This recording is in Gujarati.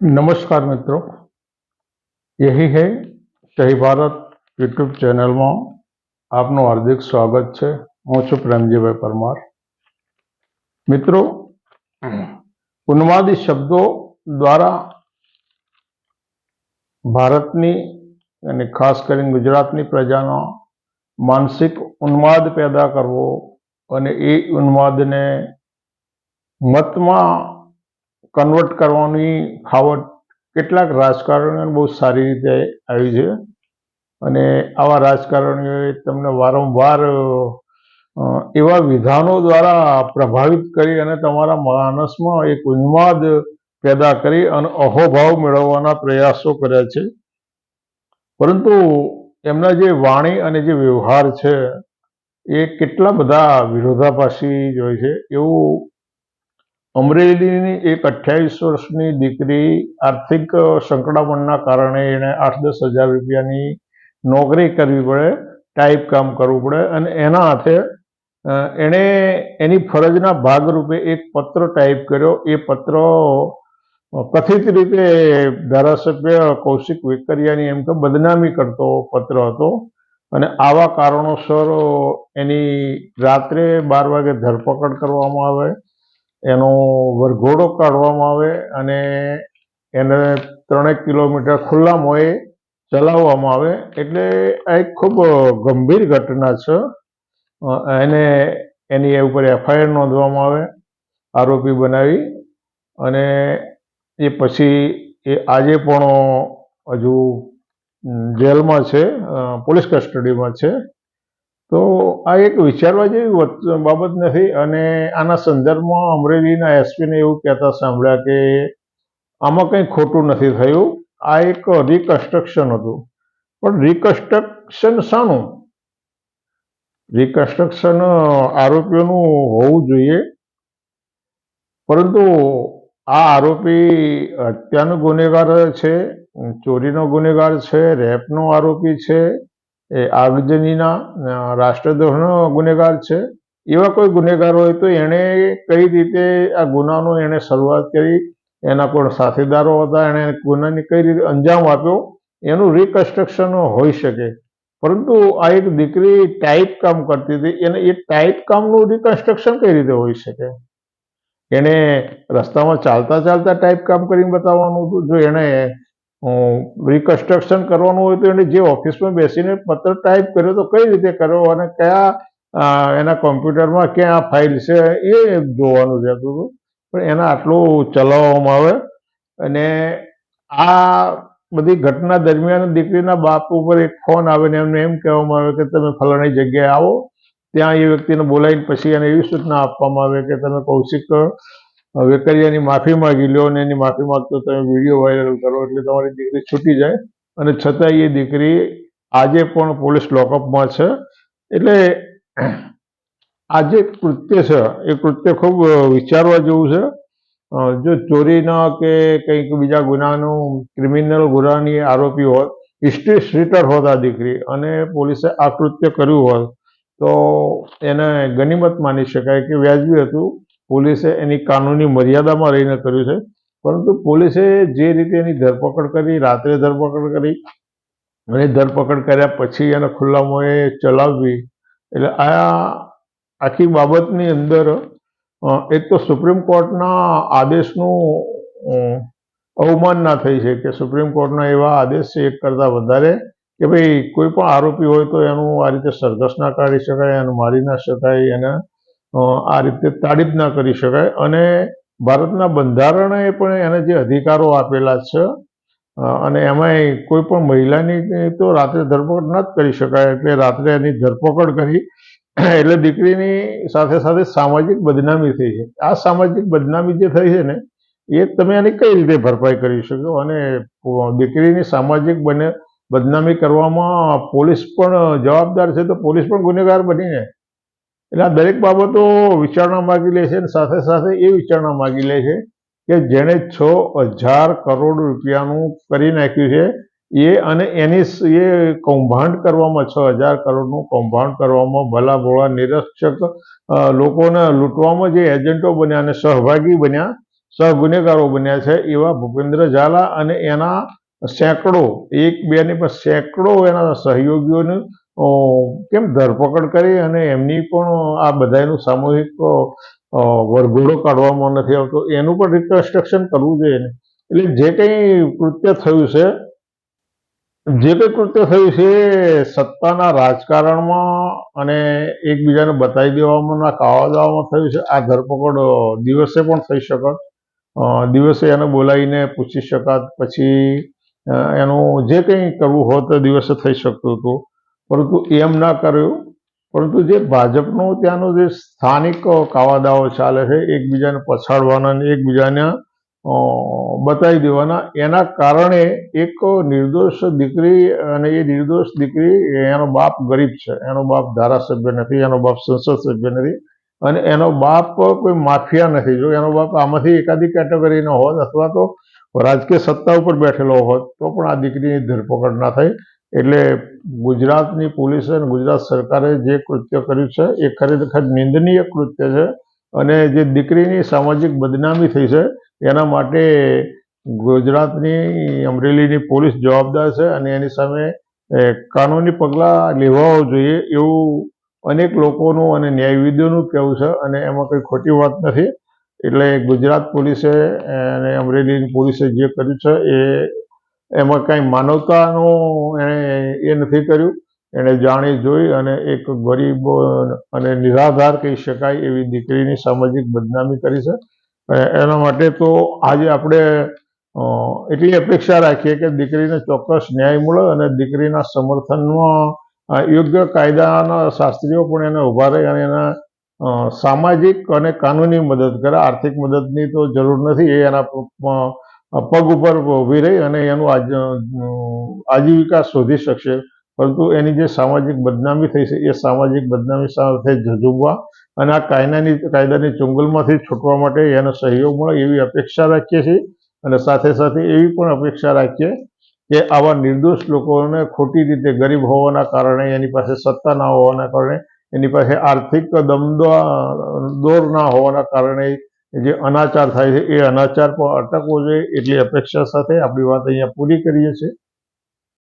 નમસ્કાર મિત્રો. યહી હૈ શહી ભારત યુટ્યુબ ચેનલમાં આપનું હાર્દિક સ્વાગત છે. હું છું પ્રેમજીભાઈ પરમાર. મિત્રો ઉન્માદી શબ્દો દ્વારા ભારતની અને ખાસ કરીને ગુજરાતની પ્રજાનો માનસિક ઉન્માદ પેદા કરવો અને એ ઉન્માદને મતમાં કન્વર્ટ કરવાની ફાવટ કેટલાક રાજકારણીઓને બહુ સારી રીતે આવી છે. અને આવા રાજકારણીઓએ તમને વારંવાર એવા વિધાનો દ્વારા પ્રભાવિત કરી અને તમારા માનસમાં એક ઉન્માદ પેદા કરી અને અહોભાવ મેળવવાના પ્રયાસો કર્યા છે. પરંતુ એમના જે વાણી અને જે વ્યવહાર છે, એ કેટલા બધા વિરોધાભાસી જ હોય છે, એવું અમરેલીની એક અઠ્યાવીસ વર્ષની દીકરી આર્થિક સંકળામણના કારણે એણે આઠ દસ હજાર રૂપિયાની નોકરી કરવી પડે, ટાઈપ કામ કરવું પડે અને એના હાથે એણે એની ફરજના ભાગરૂપે એક પત્ર ટાઈપ કર્યો. એ પત્ર કથિત રીતે ધારાસભ્ય કૌશિક વેકરિયાની એમ તો બદનામી કરતો પત્ર હતો અને આવા કારણોસર એની રાત્રે બાર વાગે ધરપકડ કરવામાં આવે. એનો વરઘોડો કાઢવામાં આવે અને એને ત્રણેક કિલોમીટર ખુલ્લા મોએ ચલાવવામાં આવે. એટલે આ એક ખૂબ ગંભીર ઘટના છે. એને એની ઉપર એફઆઈઆર નોંધવામાં આવે, આરોપી બનાવી અને એ પછી એ આજે પણ હજુ જેલમાં છે પોલીસ કસ્ટડીમાં છે. તો આ એક વિચારવા જેવી બાબત નથી અને આના સંદર્ભમાં અમરેલીના એસપીને એવું કહેતા સાંભળ્યા કે આમાં કંઈ ખોટું નથી થયું. આ એક રિકન્સ્ટ્રક્શન હતું. પણ રિકન્સ્ટ્રક્શન શાનું? રિકન્સ્ટ્રક્શન આરોપીઓનું હોવું જોઈએ. પરંતુ આ આરોપી હત્યાનો ગુનેગાર છે, ચોરીનો ગુનેગાર છે, રેપનો આરોપી છે એ આગજનીના રાષ્ટ્રદ્રોહનો ગુનેગાર છે. એવા કોઈ ગુનેગાર હોય તો એણે કઈ રીતે આ ગુનાનો એણે શરૂઆત કરી, એના કોણ સાથીદારો હતા, એણે ગુનાની કઈ રીતે અંજામ આપ્યો, એનું રિકન્સ્ટ્રક્શન હોઈ શકે. પરંતુ આ એક દીકરી ટાઈપ કામ કરતી હતી, એને એ ટાઈપ કામનું રિકન્સ્ટ્રક્શન કઈ રીતે હોઈ શકે? એણે રસ્તામાં ચાલતા ચાલતા ટાઈપ કામ કરીને બતાવવાનું હતું. જો એને રિકન્સ્ટ્રક્શન કરવાનું હોય તો એને જે ઓફિસમાં બેસીને પત્ર ટાઈપ કર્યો તો કઈ રીતે કર્યો અને કયા એના કોમ્પ્યુટરમાં ક્યાં ફાઇલ છે એ જોવાનું રહેતું હતું પણ એને આટલું ચલાવવામાં આવે અને આ બધી ઘટના દરમિયાન દીકરીના બાપ ઉપર એક ફોન આવે ને એમને એમ કહેવામાં આવે કે તમે ફલાણી જગ્યાએ આવો, ત્યાં એ વ્યક્તિને બોલાવીને પછી એને એવી સૂચના આપવામાં આવે કે તમે કૌશિક અ, વેકરિયાની માફી માંગી. લો અને એની માફી માગતો તમે વીડિયો વાયરલ કરો એટલે તમારી દીકરી છૂટી જાય. અને છતાં એ દીકરી આજે પણ પોલીસ લોકઅપમાં છે. એટલે આ જે કૃત્ય છે એ કૃત્ય ખૂબ વિચારવા જેવું છે. જો ચોરીના કે કંઈક બીજા ગુનાનું ક્રિમિનલ ગુનાની આરોપી હોત હિસ્ટ્રી સ્ટ્રીટર હોત આ દીકરી અને પોલીસે આ કૃત્ય કર્યું હોત તો એને ગનિમત માની શકાય કે વ્યાજબી હતું. પોલીસે એની કાનૂની મર્યાદામાં રહીને કર્યું છે. પરંતુ પોલીસે જે રીતે એની ધરપકડ કરી, રાત્રે ધરપકડ કરી અને ધરપકડ કર્યા પછી એને ખુલ્લા મોએ ચલાવવી, એટલે આ આખી બાબતની અંદર એક તો સુપ્રીમ કોર્ટના આદેશનું અવમાન અવમાનના થઈ છે કે સુપ્રીમ કોર્ટના એવા આદેશ છે એક કરતાં વધારે કે ભાઈ કોઈ પણ આરોપી હોય તો એનું આ રીતે સરઘસ ના કાઢી શકાય, એને મારી ના શકાય, એને આ રીતે તાડીદ ના કરી શકાય. અને ભારતના બંધારણે પણ એને જે અધિકારો આપેલા છે અને એમાંય કોઈ પણ મહિલાની તો રાત્રે ધરપકડ ન જ કરી શકાય. એટલે રાત્રે એની ધરપકડ કરી, એટલે દીકરીની સાથે સાથે સામાજિક બદનામી થઈ છે. આ સામાજિક બદનામી જે થઈ છે ને, એ તમે એની કઈ રીતે ભરપાઈ કરી શકો? અને દીકરીની સામાજિક બને, બદનામી કરવામાં પોલીસ પણ જવાબદાર છે, તો પોલીસ પણ ગુનેગાર બનીને એટલે આ દરેક બાબતો વિચારણા માગી લે છે અને સાથે સાથે એ વિચારણા માગી લે છે કે જેણે છ હજાર કરોડ રૂપિયાનું કરી નાખ્યું છે, એ અને એની એ કૌભાંડ કરવામાં, છ હજાર કરોડનું કૌભાંડ કરવામાં ભલા ભોળા નિરક્ષક લોકોને લૂંટવામાં જે એજન્ટો બન્યા અને સહભાગી બન્યા, સહગુનેગારો બન્યા છે, એવા ભૂપેન્દ્ર ઝાલા અને એના સેંકડો, એક બે ની પણ સેંકડો એના સહયોગીઓની કેમ ધરપકડ કરી અને એમની પણ આ બધાનું સામૂહિક વરઘોડો કાઢવામાં નથી આવતો. એનું પણ રિકન્સ્ટ્રક્શન કરવું જોઈએ ને. એટલે જે કંઈ કૃત્ય થયું છે, જે કંઈ કૃત્ય થયું છે સત્તાના રાજકારણમાં અને એકબીજાને બતાવી દેવામાં કાવા દેવામાં થયું છે. આ ધરપકડ દિવસે પણ થઈ શકત દિવસે એને બોલાવીને પૂછી શકાત. પછી એનું જે કંઈ કરવું હોત દિવસે થઈ શકતું હતું. પરંતુ એમ ના કર્યું. પરંતુ જે ભાજપનો ત્યાંનો જે સ્થાનિક કાવાદાઓ ચાલે છે, એકબીજાને પછાડવાના અને એકબીજાને બતાવી દેવાના, એના કારણે એક નિર્દોષ દીકરી અને એ નિર્દોષ દીકરી એનો બાપ ગરીબ છે. એનો બાપ ધારાસભ્ય નથી, એનો બાપ સંસદ સભ્ય નથી અને એનો બાપ કોઈ માફિયા નથી. જો એનો બાપ આમાંથી એકાદી કેટેગરીનો હોત અથવા તો રાજકીય સત્તા ઉપર બેઠેલો હોત તો પણ આ દીકરીની ધરપકડ ના થઈ એટલે ગુજરાતની પોલીસે અને ગુજરાત સરકારે જે કૃત્ય કર્યું છે, એ ખરેખર નિંદનીય કૃત્ય છે. અને જે દીકરીની સામાજિક બદનામી થઈ છે, એના માટે ગુજરાતની અમરેલીની પોલીસ જવાબદાર છે અને એની સામે કાનૂની પગલાં લેવા જોઈએ એવું અનેક લોકોનું અને ન્યાયવિદોનું કહેવું છે અને એમાં કંઈ ખોટી વાત નથી. એટલે ગુજરાત પોલીસે અને અમરેલીની પોલીસે જે કર્યું છે, એ એમાં કાંઈ માનવતાનું એણે એ નથી કર્યું. એણે જાણી જોઈ અને એક ગરીબ અને નિરાધાર કહી શકાય એવી દીકરીની સામાજિક બદનામી કરી છે. એના માટે તો આજે આપણે એટલી અપેક્ષા રાખીએ કે દીકરીને ચોક્કસ ન્યાય મળે અને દીકરીના સમર્થનમાં યોગ્ય કાયદાના શાસ્ત્રીઓ પણ એને ઊભા રહે અને એના સામાજિક અને કાનૂની મદદ કરે. આર્થિક મદદની તો જરૂર નથી, એ એના પગ ઉપર ઊભી રહી અને એનું આજ આજીવિકા શોધી શકશે. પરંતુ એની જે સામાજિક બદનામી થઈ છે, એ સામાજિક બદનામી સાથે ઝઝુમવા અને આ કાયદાની કાયદાની ચુંગલમાંથી છૂટવા માટે એનો સહયોગ મળે એવી અપેક્ષા રાખીએ છીએ. અને સાથે સાથે એવી પણ અપેક્ષા રાખીએ કે આવા નિર્દોષ લોકોને ખોટી રીતે ગરીબ હોવાના કારણે, એની પાસે સત્તા ના હોવાના કારણે, એની પાસે આર્થિક દમદો, દોર ના હોવાના કારણે જે અનાચાર થાય છે, એ અનાચાર પણ અટકવો જોઈએ, એટલી અપેક્ષા સાથે આપણી વાત અહીંયા પૂરી કરીએ છીએ.